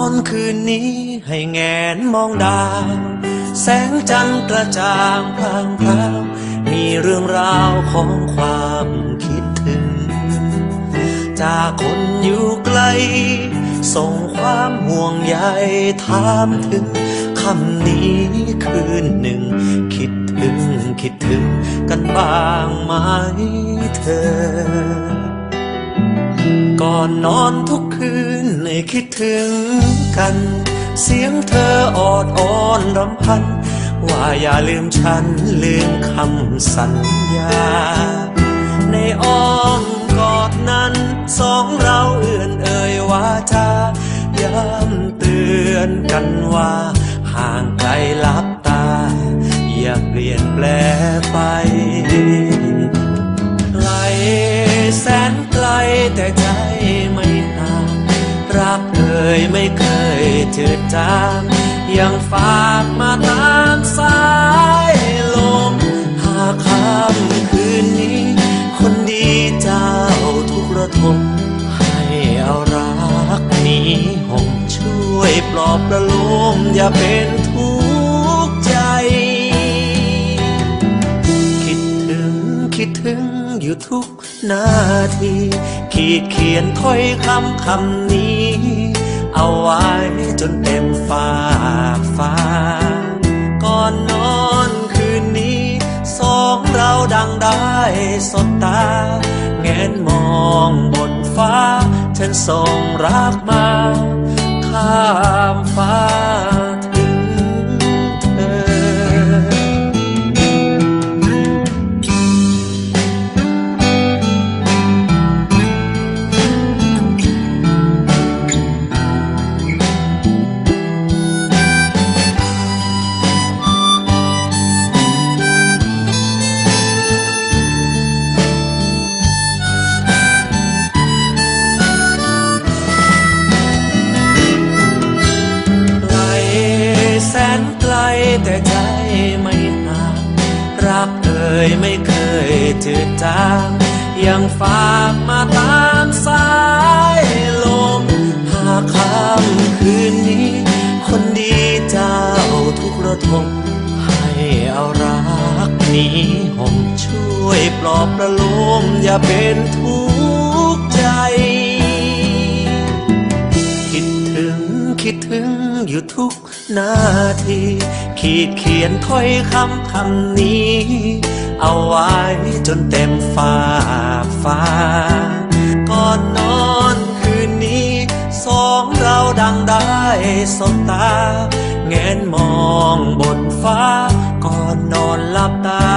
อนคืนนี้ให้แงนมองดาว แสงจันทร์กระจ่างพรางพราวมีเรื่องราวของความคิดถึง จากคนอยู่ไกล ส่งความห่วงใยถามถึงคำนี้คืนหนึ่ง คิดถึงคิดถึงกันบ้างไหมเธอ ก่อนนอนทุกคืนให้คิดถึงกัน เสียงเธอออดอ้อนรำพัน ว่าอย่าลืมฉันลืมคำสัญญา ในอ้อมกอดนั้นสองเราเอื่อนเอ่ยว่าจะย้ำเตือนกันว่า ห่างไกลลับตา อย่าเปลี่ยนแปลไป เคยจืดจางยังฝากมาตามสายลม หากค่ำคืนนี้ คนดีเจ้าทุกระทมให้เอารักนี้ห่มช่วยปลอบประโลมอย่าเป็นทุกข์ใจ คิดถึงคิดถึงอยู่ทุกนาที ขีดเขียนถ้อยคำคำนี้ เอาไว้ากฟ้า ก่อนนอนคืนนี้ สองเราดังได้สบตา แงนมองบนฟ้า ฉันส่งรักมา แต่ใจไม่ห่างรักเอ่ยไม่เคยจืดจางยังฝากมาตามสายลม หากค่ำคืนนี้ คนดีเจ้าทุกระทมให้เอารักนี้ห่มช่วยปลอบประโลมอย่าเป็นทุกข์ใจ คิดถึงอยู่ทุกนาที ขีดเขียนถ้อยคำคำนี้ เอาไว้จนเต็มฝาฟ้า ก่อนนอนคืนนี้ สองเราดังได้สบตา แงนมองบนฟ้า ก่อนนอนหลับตา